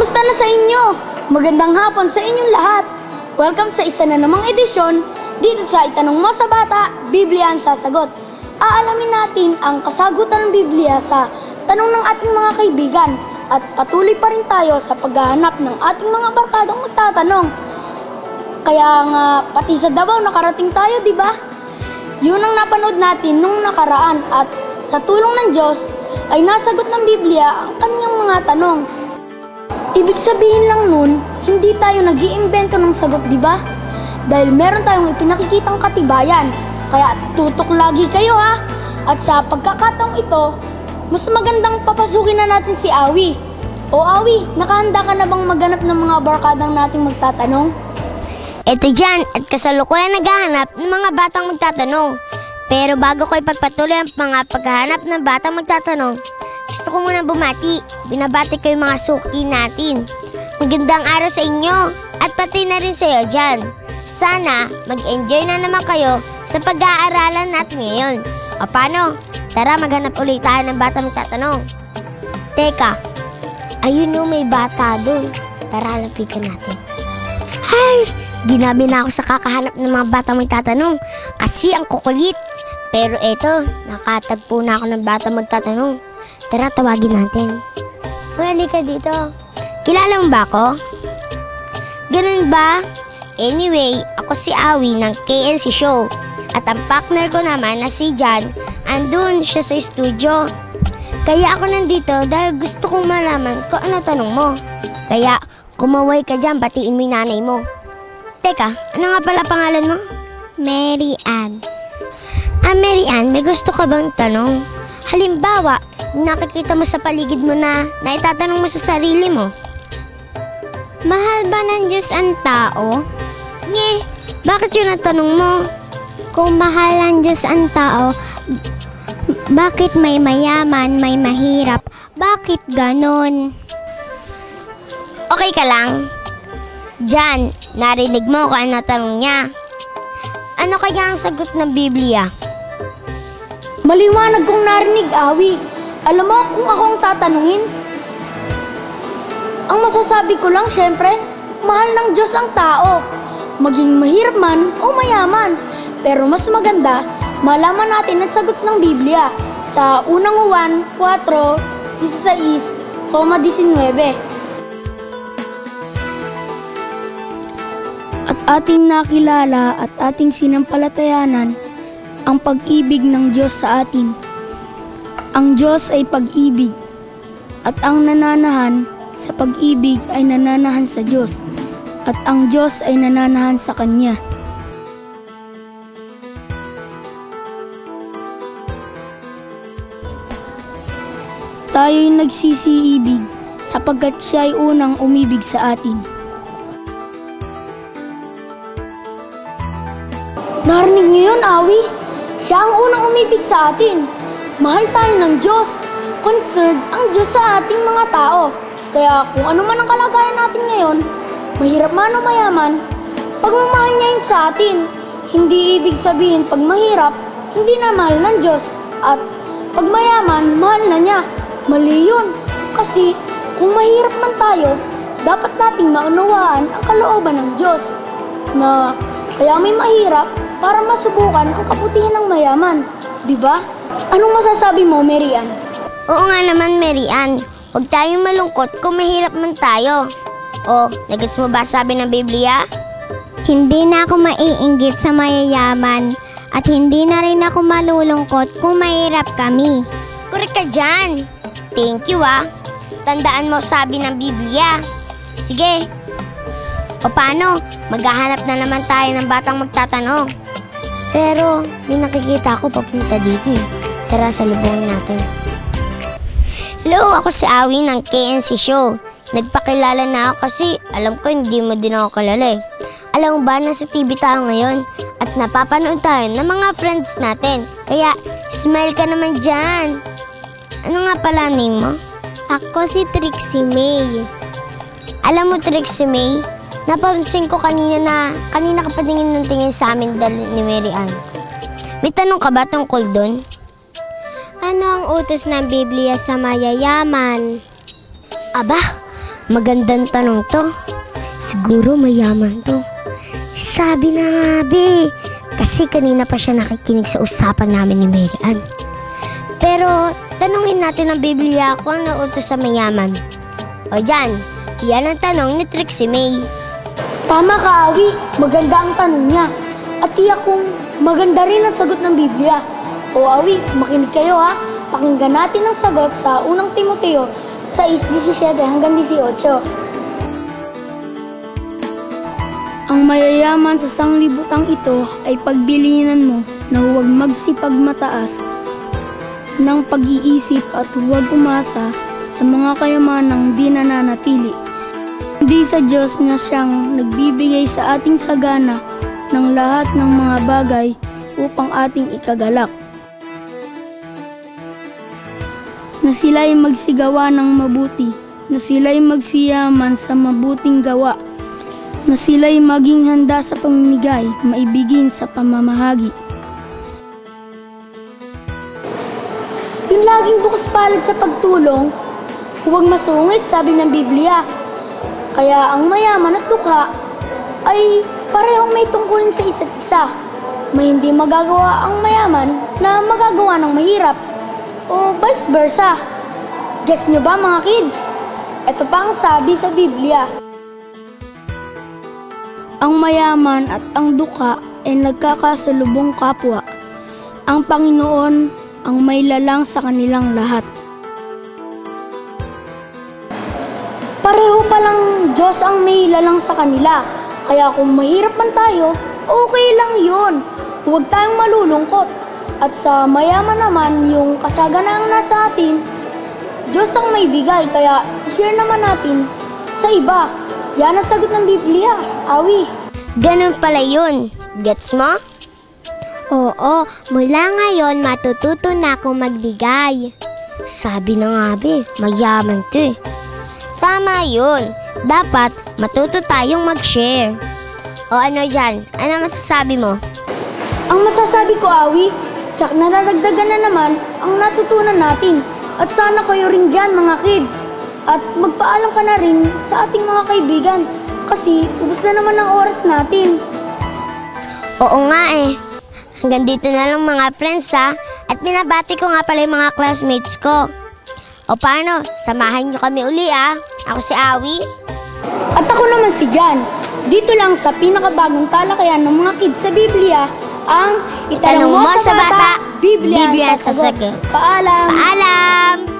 Kamusta na sa inyo? Magandang hapon sa inyong lahat. Welcome sa isa na namang edisyon dito sa Itanong Mo sa Bata, Biblia ang Sasagot. Aalamin natin ang kasagutan ng Biblia sa tanong ng ating mga kaibigan at patuloy pa rin tayo sa paghahanap ng ating mga barkadang magtatanong. Kaya nga, pati sa Davao nakarating tayo, di ba? Yun ang napanood natin nung nakaraan at sa tulong ng Diyos ay nasagot ng Biblia ang kaniyang mga tanong. Ibig sabihin lang nun, hindi tayo nag iimbento ng sagot, di ba? Dahil meron tayong ipinakikitang katibayan. Kaya tutok lagi kayo ha! At sa pagkakataong ito, mas magandang papasukin na natin si Awi. O Awi, nakahanda ka na bang maganap ng mga barkadang nating magtatanong? Ito dyan at kasalukuyan naghahanap ng mga batang magtatanong. Pero bago ko ipagpatuloy ang mga paghahanap ng batang magtatanong, gusto ko muna bumati. Binabati ko yung mga suki natin. Magandang araw sa inyo at pati na rin sa iyo dyan. Sana mag-enjoy na naman kayo sa pag-aaralan natin ngayon. O paano? Tara maghanap ulit tayo ng batang magtatanong. Teka, ayun o may bata doon. Tara lapitan natin. Hay! Ginabi na ako sa kakahanap ng mga batang magtatanong kasi ang kukulit. Pero eto, nakatagpo na ako ng batang magtatanong. Tara, tawagin natin. Huli ka dito. Kilala mo ba ako? Ganun ba? Anyway, ako si Awi ng KNC Show. At ang partner ko naman na si Jan, andun siya sa studio. Kaya ako nandito dahil gusto kong malaman kung ano tanong mo. Kaya kumaway ka dyan, batiin mo yung nanay mo. Teka, ano nga pala pangalan mo? Mary Ann. Ah, Mary may gusto ka bang tanong? Halimbawa, nakikita mo sa paligid mo na naitatanong mo sa sarili mo. Mahal ba ng Diyos ang tao? Nye, bakit yun ang tanong mo? Kung mahal ng Diyos ang tao, bakit may mayaman, may mahirap? Bakit ganon? Okay ka lang? Jan, narinig mo kung ano tanong niya. Ano kaya ang sagot ng Biblia? Maliwanag kong narinig, Awi. Alam mo kung ako ang tatanungin? Ang masasabi ko lang, syempre, mahal ng Diyos ang tao. Maging mahirap man o mayaman. Pero mas maganda, malaman natin ang sagot ng Biblia sa unang Juan 4:16,19. At ating nakilala at ating sinampalatayanan ang pag-ibig ng Diyos sa atin. Ang Diyos ay pag-ibig at ang nananahan sa pag-ibig ay nananahan sa Diyos at ang Diyos ay nananahan sa Kanya. Tayo'y nagsisiibig sapagkat siya ay unang umibig sa atin. Narinig niyo yun, Awi? Siya ang unang umibig sa atin. Mahal tayo ng Diyos. Concerned ang Diyos sa ating mga tao. Kaya kung ano man ang kalagayan natin ngayon, mahirap man o mayaman, pagmamahal niya yun sa atin. Hindi ibig sabihin pag mahirap, hindi na mahal ng Diyos. At pag mayaman, mahal na niya. Mali yun. Kasi kung mahirap man tayo, dapat nating maunawaan ang kalooban ng Diyos. Na kaya may mahirap para masubukan ang kabutihan ng mayaman. Di ba? Anong masasabi mo, Mary Ann? Oo nga naman, Mary Ann. Huwag tayong malungkot kung mahirap man tayo. O, nagets mo ba sabi ng Biblia? Hindi na ako maiinggit sa mayayaman at hindi na rin ako malulungkot kung mahirap kami. Correct ka dyan. Thank you ah. Tandaan mo sabi ng Biblia. Sige. O paano? Maghahanap na naman tayo ng batang magtatanong. Pero may nakikita ako papunta dito eh. Tara, salubungin natin. Hello, ako si Awi ng KNC Show. Nagpakilala na ako kasi alam ko hindi mo din ako kalala eh. Alam mo ba, nasa TV tayo ngayon at napapanood tayo ng mga friends natin. Kaya, smile ka naman dyan. Ano nga pala name mo? Ako si Trixie May. Alam mo, Trixie May, napansin ko kanina na kanina ka pa tingin ng tingin sa amin dahil ni Mary Ann. May tanong ka ba tungkol doon? Ano ang utos ng Biblia sa mayayaman? Aba, magandang tanong to. Siguro mayaman to. Sabi na nga, be. Kasi kanina pa siya nakikinig sa usapan namin ni Mary Ann. Pero, tanungin natin ng Biblia kung ano utos sa mayaman. O dyan, yan ang tanong ni Trixie May. Tama ka, Awi. Maganda ang tanong niya. At tiyak kong maganda rin ang sagot ng Biblia. O Awi, makinig kayo ha. Pakinggan natin ang sagot sa unang Timoteo 6.17 hanggang 18. Ang mayayaman sa sanglibutang ito ay pagbilinan mo na huwag magsipagmataas ng pag-iisip at huwag umasa sa mga kayamanang di nananatili. Hindi sa Diyos na siyang nagbibigay sa ating sagana ng lahat ng mga bagay upang ating ikagalak. Na sila'y magsigawa ng mabuti, na sila'y magsiyaman sa mabuting gawa, na sila'y maging handa sa pamimigay, maibigin sa pamamahagi. Yung laging bukas palad sa pagtulong, huwag masungit, sabi ng Biblia. Kaya ang mayaman at dukha ay parehong may tungkulin sa isa't isa. May hindi magagawa ang mayaman na magagawa ng mahirap. O vice versa. Gets nyo ba mga kids? Ito pa ang sabi sa Biblia. Ang mayaman at ang dukha ay nagkakasalubong kapwa. Ang Panginoon ang may lalang sa kanilang lahat. Pareho palang Diyos ang may lalang sa kanila. Kaya kung mahirap man tayo, okay lang yun. Huwag tayong malulungkot. At sa mayaman naman yung kasaganaang nasa atin, Diyos ang may bigay. Kaya share naman natin sa iba. Yan ang sagot ng Biblia. Awi. Ganun pala yun. Gets mo? Oo, mula ngayon matututo na akong magbigay. Sabi na nga be, mayaman to eh. Tama yun. Dapat matuto tayong mag-share. O ano dyan? Ano masasabi mo? Ang masasabi ko, Awi, tsak nadadagdagan na naman ang natutunan natin. At sana kayo rin dyan, mga kids. At magpaalam ka na rin sa ating mga kaibigan. Kasi ubos na naman ang oras natin. Oo nga eh. Hanggang dito na lang mga friends ha. At binabati ko nga pala yung mga classmates ko. O paano? Samahan niyo kami uli ah. Ako si Awi. At ako naman si Jan. Dito lang sa pinakabagong talakayan ng mga kids sa Biblia, ang Itanong mo sa bata, Biblia, Biblia ang sa sagot. Paalam! Paalam!